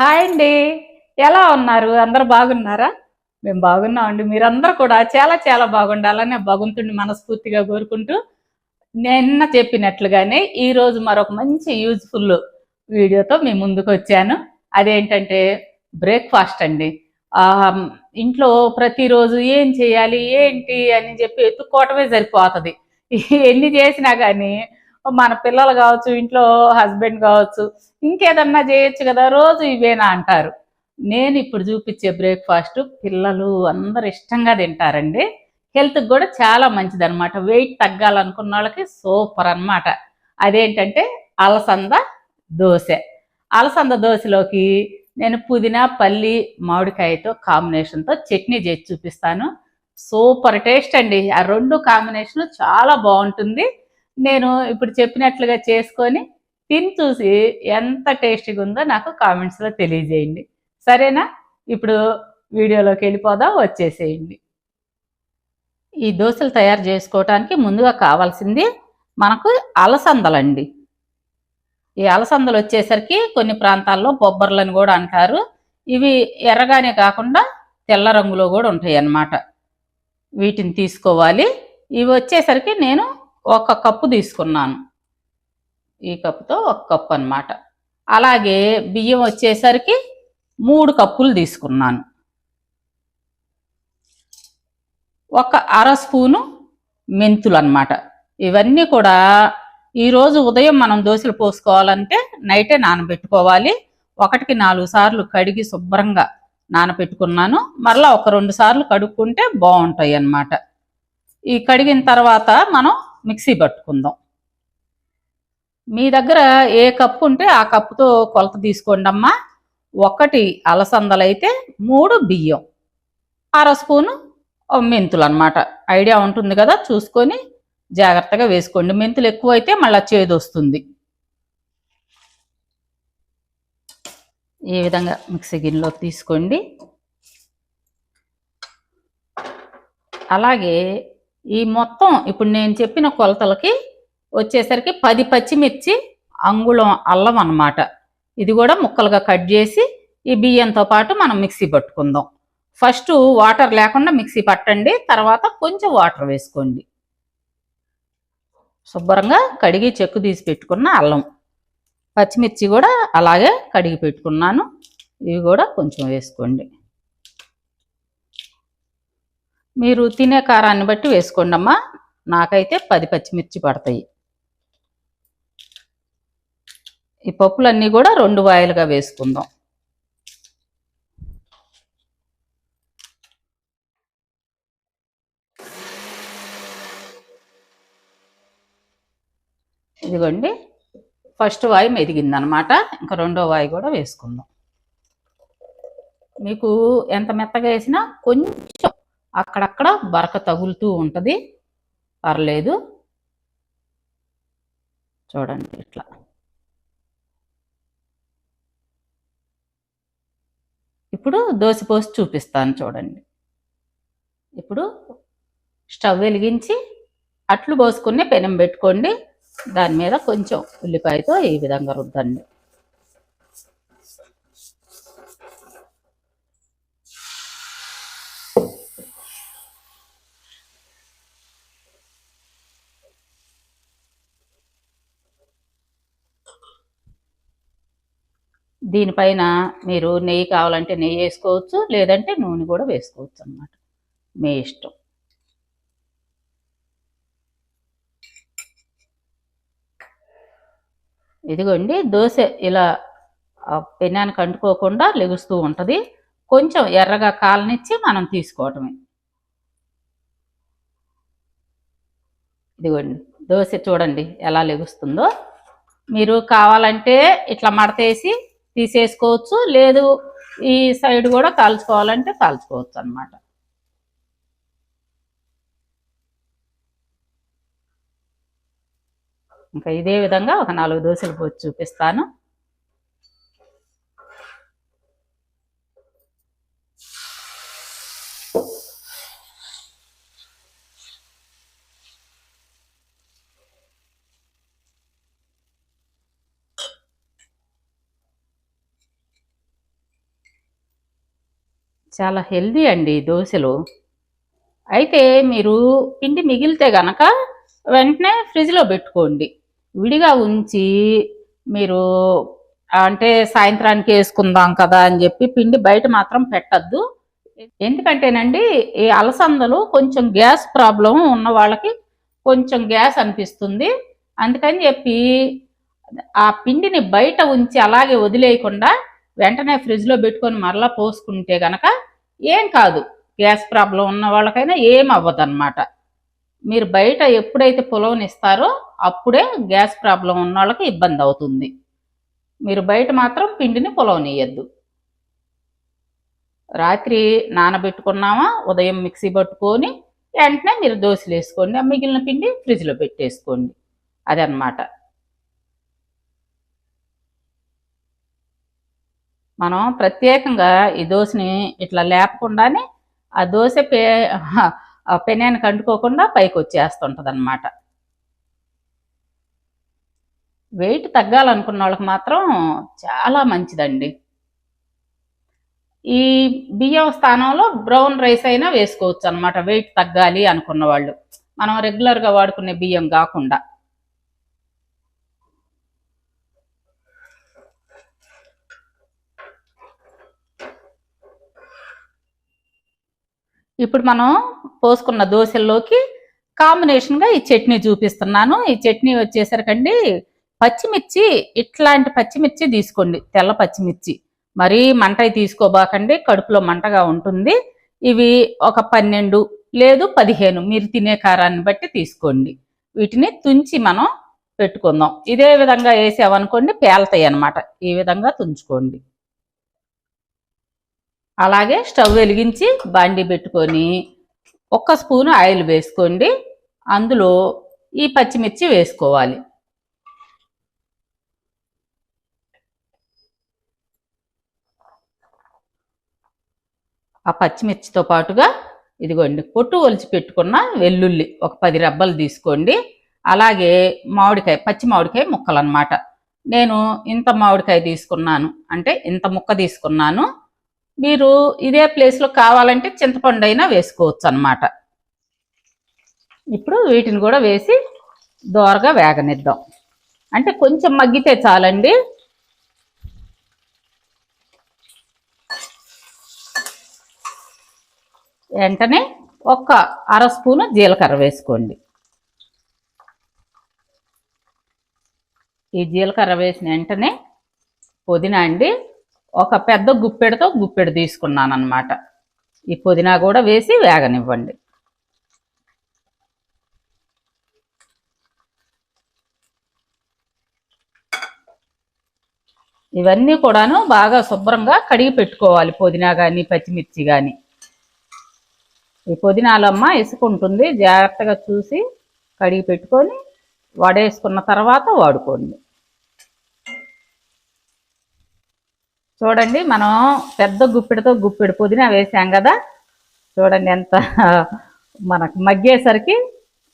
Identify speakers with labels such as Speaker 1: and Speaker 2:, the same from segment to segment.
Speaker 1: Hi అండి. ఎలా ఉన్నారు? అందరు బాగున్నారా? మేము బాగున్నామండి మీరందరూ కూడా చాలా చాలా బాగుండాలని భగవంతుడిని మనస్ఫూర్తిగా కోరుకుంటూ నిన్న చెప్పినట్లుగానే ఈరోజు మరొక మంచి యూజ్ఫుల్ వీడియోతో మీ ముందుకు వచ్చాను. అదేంటంటే బ్రేక్ఫాస్ట్ అండి. ఇంట్లో ప్రతిరోజు ఏం చేయాలి ఏంటి అని చెప్పి ఎత్తుక్కోవటమే సరిపోతుంది. ఎన్ని చేసినా కానీ మన పిల్లలు కావచ్చు ఇంట్లో హస్బెండ్ కావచ్చు ఇంకేదన్నా చేయొచ్చు కదా రోజు ఇవేనా అంటారు. నేను ఇప్పుడు చూపించే బ్రేక్ఫాస్ట్ పిల్లలు అందరు ఇష్టంగా తింటారండి. హెల్త్కి కూడా చాలా మంచిది అనమాట వెయిట్ తగ్గాలనుకున్న వాళ్ళకి సూపర్ అన్నమాట. అదేంటంటే అలసంద దోశ. అలసంద దోశలోకి నేను పుదీనా పల్లి మామిడికాయతో కాంబినేషన్తో చట్నీ చేసి చూపిస్తాను. సూపర్ టేస్ట్ అండి. ఆ రెండు కాంబినేషన్ చాలా బాగుంటుంది. నేను ఇప్పుడు చెప్పినట్లుగా చేసుకొని తిని చూసి ఎంత టేస్టీగా ఉందో నాకు కామెంట్స్లో తెలియజేయండి. సరేనా? ఇప్పుడు వీడియోలోకి వెళ్ళిపోదాం వచ్చేసేయండి. ఈ దోశలు తయారు చేసుకోవటానికి ముందుగా కావాల్సింది మనకు అలసందలండి. ఈ అలసందలు వచ్చేసరికి కొన్ని ప్రాంతాల్లో బొబ్బర్లని కూడా అంటారు. ఇవి ఎర్రగానే కాకుండా తెల్ల రంగులో కూడా ఉంటాయి అన్నమాట వీటిని తీసుకోవాలి. ఇవి వచ్చేసరికి నేను ఒక కప్పు తీసుకున్నాను. ఈ కప్పుతో ఒక కప్పు అన్నమాట. అలాగే బియ్యం వచ్చేసరికి మూడు కప్పులు తీసుకున్నాను. ఒక అర స్పూను మెంతులు అన్నమాట. ఇవన్నీ కూడా ఈరోజు ఉదయం మనం దోశలు పోసుకోవాలంటే నైటే నానబెట్టుకోవాలి. ఒకటికి నాలుగు సార్లు కడిగి శుభ్రంగా నానబెట్టుకున్నాను. మరలా ఒక రెండు సార్లు కడుక్కుంటే బాగుంటాయి అన్నమాట. ఈ కడిగిన తర్వాత మనం మిక్సీ పట్టుకుందాం. మీ దగ్గర ఏ కప్పు ఉంటే ఆ కప్పుతో కొలత తీసుకోండి అమ్మా. ఒకటి అలసందలైతే మూడు బియ్యం. అర స్పూను మెంతులు అన్నమాట ఐడియా ఉంటుంది కదా చూసుకొని జాగ్రత్తగా వేసుకోండి. మెంతులు ఎక్కువ అయితే మళ్ళీ చేదు వస్తుంది. ఈ విధంగా మిక్సీ గిన్నెలో తీసుకోండి. అలాగే ఈ మొత్తం ఇప్పుడు నేను చెప్పిన కొలతలకి వచ్చేసరికి పది పచ్చిమిర్చి అంగుళం అల్లం అన్నమాట. ఇది కూడా ముక్కలుగా కట్ చేసి ఈ బియ్యంతో పాటు మనం మిక్సీ పట్టుకుందాం. ఫస్ట్ వాటర్ లేకుండా మిక్సీ పట్టండి తర్వాత కొంచెం వాటర్ వేసుకోండి. శుభ్రంగా కడిగి చెక్కు తీసి పెట్టుకున్న అల్లం. పచ్చిమిర్చి కూడా అలాగే కడిగి పెట్టుకున్నాను. ఇవి కూడా కొంచెం వేసుకోండి. మీరు తినే కారాన్ని బట్టి వేసుకోండి అమ్మా నాకైతే పది పచ్చిమిర్చి పడతాయి. ఈ పప్పులన్నీ కూడా రెండు వాయిలుగా వేసుకుందాం. ఇదిగోండి. ఫస్ట్ వాయి మెదిగిందనమాట. ఇంకా రెండో వాయి కూడా వేసుకుందాం. మీకు ఎంత మెత్తగా వేసినా కొంచెం అక్కడక్కడ బరక తగులుతూ ఉంటుంది. పర్లేదు. చూడండి ఇట్లా. ఇప్పుడు దోశ పోసి చూపిస్తాను చూడండి. ఇప్పుడు స్టవ్ వెలిగించి అట్లు పోసుకుని పెనం పెట్టుకోండి. దాని మీద కొంచెం ఉల్లిపాయతో ఈ విధంగా రుద్దండి. దీనిపైన మీరు నెయ్యి కావాలంటే నెయ్యి వేసుకోవచ్చు లేదంటే నూనె కూడా వేసుకోవచ్చు అన్నమాట. మీ ఇష్టం. ఇదిగోండి దోశ ఇలా పెనానికి అంటుకోకుండా లెగుస్తూ ఉంటుంది. కొంచెం ఎర్రగా కాలనిచ్చి మనం తీసుకోవటమే. ఇదిగోండి దోశ చూడండి ఎలా లెగుస్తుందో. మీరు కావాలంటే ఇట్లా మడతేసి తీసేసుకోవచ్చు. లేదు ఈ సైడ్ కూడా కాల్చుకోవాలంటే కాల్చుకోవచ్చు అన్నమాట. ఇంకా ఇదే విధంగా ఒక నాలుగు దోశలు పోసి చూపిస్తాను. చాలా హెల్దీ అండి దోశలు. అయితే మీరు పిండి మిగిలితే గనక వెంటనే ఫ్రిడ్జ్లో పెట్టుకోండి. విడిగా ఉంచి మీరు అంటే సాయంత్రానికి వేసుకుందాం కదా అని చెప్పి పిండి బయట మాత్రం పెట్టద్దు. ఎందుకంటేనండి ఈ అలసందలు కొంచెం గ్యాస్ ప్రాబ్లం ఉన్న వాళ్ళకి కొంచెం గ్యాస్ అనిపిస్తుంది. అందుకని చెప్పి ఆ పిండిని బయట ఉంచి అలాగే వదిలేయకుండా వెంటనే ఫ్రిడ్జ్లో పెట్టుకొని మరలా పోసుకుంటే గనక ఏం కాదు. గ్యాస్ ప్రాబ్లం ఉన్న వాళ్ళకైనా ఏం అవ్వదు అనమాట మీరు బయట ఎప్పుడైతే పులవనిస్తారో అప్పుడే గ్యాస్ ప్రాబ్లం ఉన్న వాళ్ళకి ఇబ్బంది అవుతుంది. మీరు బయట మాత్రం పిండిని పులవనియద్దు రాత్రి నానబెట్టుకున్నామా ఉదయం మిక్సీ పట్టుకొని వెంటనే మీరు దోశలు వేసుకోండి మిగిలిన పిండి ఫ్రిడ్జ్లో పెట్టేసుకోండి. అదనమాట మనం ప్రత్యేకంగా ఈ దోశని ఇట్లా లేపకుండానే ఆ దోశ పే ఆ పెనానికి అంటుకోకుండా పైకి వచ్చేస్తుంటుంది అనమాట వెయిట్ తగ్గాలనుకున్న వాళ్ళకి మాత్రం చాలా మంచిదండి. ఈ బియ్యం స్థానంలో బ్రౌన్ రైస్ అయినా వేసుకోవచ్చు అనమాట వెయిట్ తగ్గాలి అనుకున్న వాళ్ళు. మనం రెగ్యులర్గా వాడుకునే బియ్యం కాకుండా. ఇప్పుడు మనం పోసుకున్న దోశల్లోకి కాంబినేషన్గా ఈ చట్నీ చూపిస్తున్నాను. ఈ చట్నీ వచ్చేసరికండి పచ్చిమిర్చి ఇట్లాంటి పచ్చిమిర్చి తీసుకోండి. తెల్ల పచ్చిమిర్చి. మరీ మంటవి తీసుకోబాకండి. కడుపులో మంటగా ఉంటుంది. ఇవి ఒక పన్నెండు లేదు పదిహేను. మీరు తినే కారాన్ని బట్టి తీసుకోండి. వీటిని తుంచి మనం పెట్టుకుందాం. ఇదే విధంగా వేసామనుకోండి పేలతాయి అన్నమాట. ఈ విధంగా తుంచుకోండి. అలాగే స్టవ్ వెలిగించి బాండి పెట్టుకొని ఒక్క స్పూను ఆయిల్ వేసుకోండి. అందులో ఈ పచ్చిమిర్చి వేసుకోవాలి. ఆ పచ్చిమిర్చితో పాటుగా ఇదిగోండి పొట్టు ఒలిచి పెట్టుకున్న వెల్లుల్లి ఒక పది రబ్బలు తీసుకోండి. అలాగే మామిడికాయ పచ్చి మామిడికాయ ముక్కలు అన్నమాట నేను ఇంత మామిడికాయ తీసుకున్నాను. అంటే ఇంత ముక్క తీసుకున్నాను. మీరు ఇదే ప్లేస్లో కావాలంటే చింతపండు అయినా వేసుకోవచ్చు అనమాట ఇప్పుడు వీటిని కూడా వేసి దోరగా వేగనిద్దాం. అంటే కొంచెం మగ్గితే చాలండి. వెంటనే ఒక అర స్పూను జీలకర్ర వేసుకోండి. ఈ జీలకర్ర వేసిన వెంటనే పుదీనా అండి ఒక పెద్ద గుప్పెడుతో గుప్పెడు తీసుకున్నాను అనమాట ఈ పుదీనా కూడా వేసి వేగనివ్వండి. ఇవన్నీ కూడాను బాగా శుభ్రంగా కడిగి పెట్టుకోవాలి పుదీనా కానీ పచ్చిమిర్చి కానీ ఈ పుదీనాలమ్మ ఇసుకుంటుంది జాగ్రత్తగా చూసి కడిగి పెట్టుకొని వడేసుకున్న తర్వాత వాడుకోండి. చూడండి మనం పెద్ద గుప్పిడితో గుప్పిడి పుదీనా వేసాం కదా. చూడండి ఎంత మనకు మగ్గేసరికి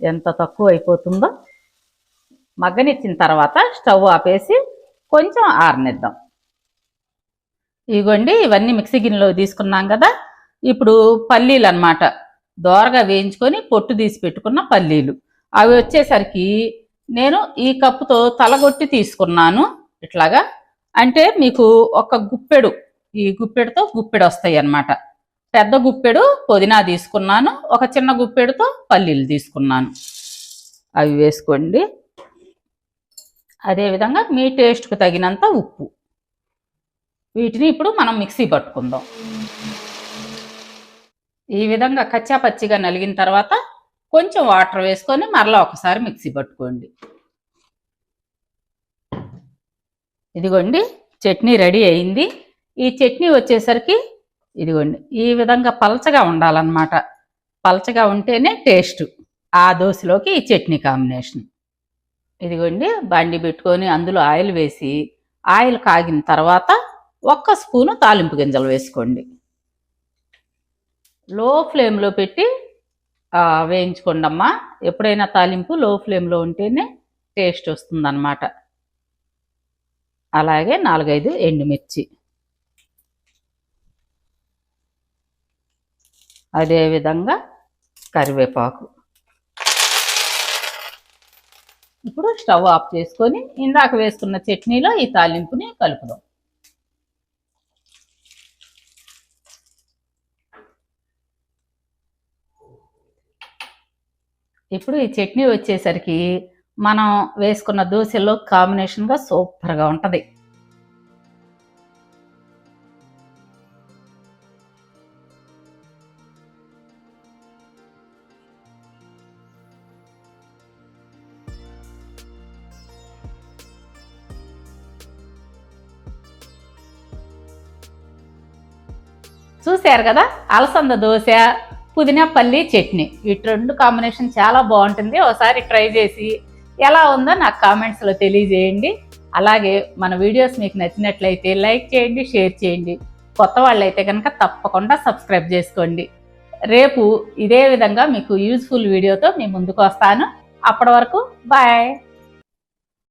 Speaker 1: ఎంత తక్కువ అయిపోతుందో. మగ్గనిచ్చిన తర్వాత స్టవ్ ఆపేసి కొంచెం ఆరనిద్దాం. ఇదిగోండి ఇవన్నీ మిక్సీ గిన్నెలో తీసుకున్నాం కదా. ఇప్పుడు పల్లీలు అన్నమాట. దోరగా వేయించుకొని పొట్టు తీసి పెట్టుకున్న పల్లీలు. అవి వచ్చేసరికి నేను ఈ కప్పుతో తలగొట్టి తీసుకున్నాను. ఇట్లాగా అంటే మీకు ఒక గుప్పెడు ఈ గుప్పెడుతో గుప్పెడు వస్తాయి అన్నమాట. పెద్ద గుప్పెడు పుదీనా తీసుకున్నాను ఒక చిన్న గుప్పెడుతో పల్లీలు తీసుకున్నాను. అవి వేసుకోండి. అదేవిధంగా మీ టేస్ట్కు తగినంత ఉప్పు. వీటిని ఇప్పుడు మనం మిక్సీ పట్టుకుందాం. ఈ విధంగా కచ్చా పచ్చిగా నలిగిన తర్వాత కొంచెం వాటర్ వేసుకొని మరలా ఒకసారి మిక్సీ పట్టుకోండి. ఇదిగోండి చట్నీ రెడీ అయింది. ఈ చట్నీ వచ్చేసరికి ఇదిగోండి ఈ విధంగా పలచగా ఉండాలన్నమాట. పలచగా ఉంటేనే టేస్ట్. ఆ దోశలోకి ఈ చట్నీ కాంబినేషన్. ఇదిగోండి బండి పెట్టుకొని అందులో ఆయిల్ వేసి ఆయిల్ కాగిన తర్వాత ఒక్క స్పూను తాలింపు గింజలు వేసుకోండి. లో ఫ్లేమ్లో పెట్టి వేయించుకోండమ్మా. వేయించుకోండి అమ్మా ఎప్పుడైనా తాలింపు లో ఫ్లేమ్లో ఉంటేనే టేస్ట్ వస్తుందన్నమాట. అలాగే నాలుగైదు ఎండుమిర్చి. అదేవిధంగా కరివేపాకు. ఇప్పుడు స్టవ్ ఆఫ్ చేసుకొని ఇందాక వేసుకున్న చట్నీలో ఈ తాలింపుని కలుపుదాం. ఇప్పుడు ఈ చట్నీ వచ్చేసరికి మనం వేసుకున్న దోశల్లో కాంబినేషన్గా సూపర్గా ఉంటుంది. చూశారు కదా? అలసంద దోశ పుదీనా పల్లి చట్నీ. వీటి రెండు కాంబినేషన్ చాలా బాగుంటుంది. ఒకసారి ట్రై చేసి ఎలా ఉందో నాకు కామెంట్స్లో తెలియజేయండి. అలాగే మన వీడియోస్ మీకు నచ్చినట్లయితే లైక్ చేయండి షేర్ చేయండి. కొత్త వాళ్ళైతే కనుక తప్పకుండా సబ్స్క్రైబ్ చేసుకోండి. రేపు ఇదే విధంగా మీకు యూజ్ఫుల్ వీడియోతో మీ ముందుకు వస్తాను. అప్పటి వరకు బాయ్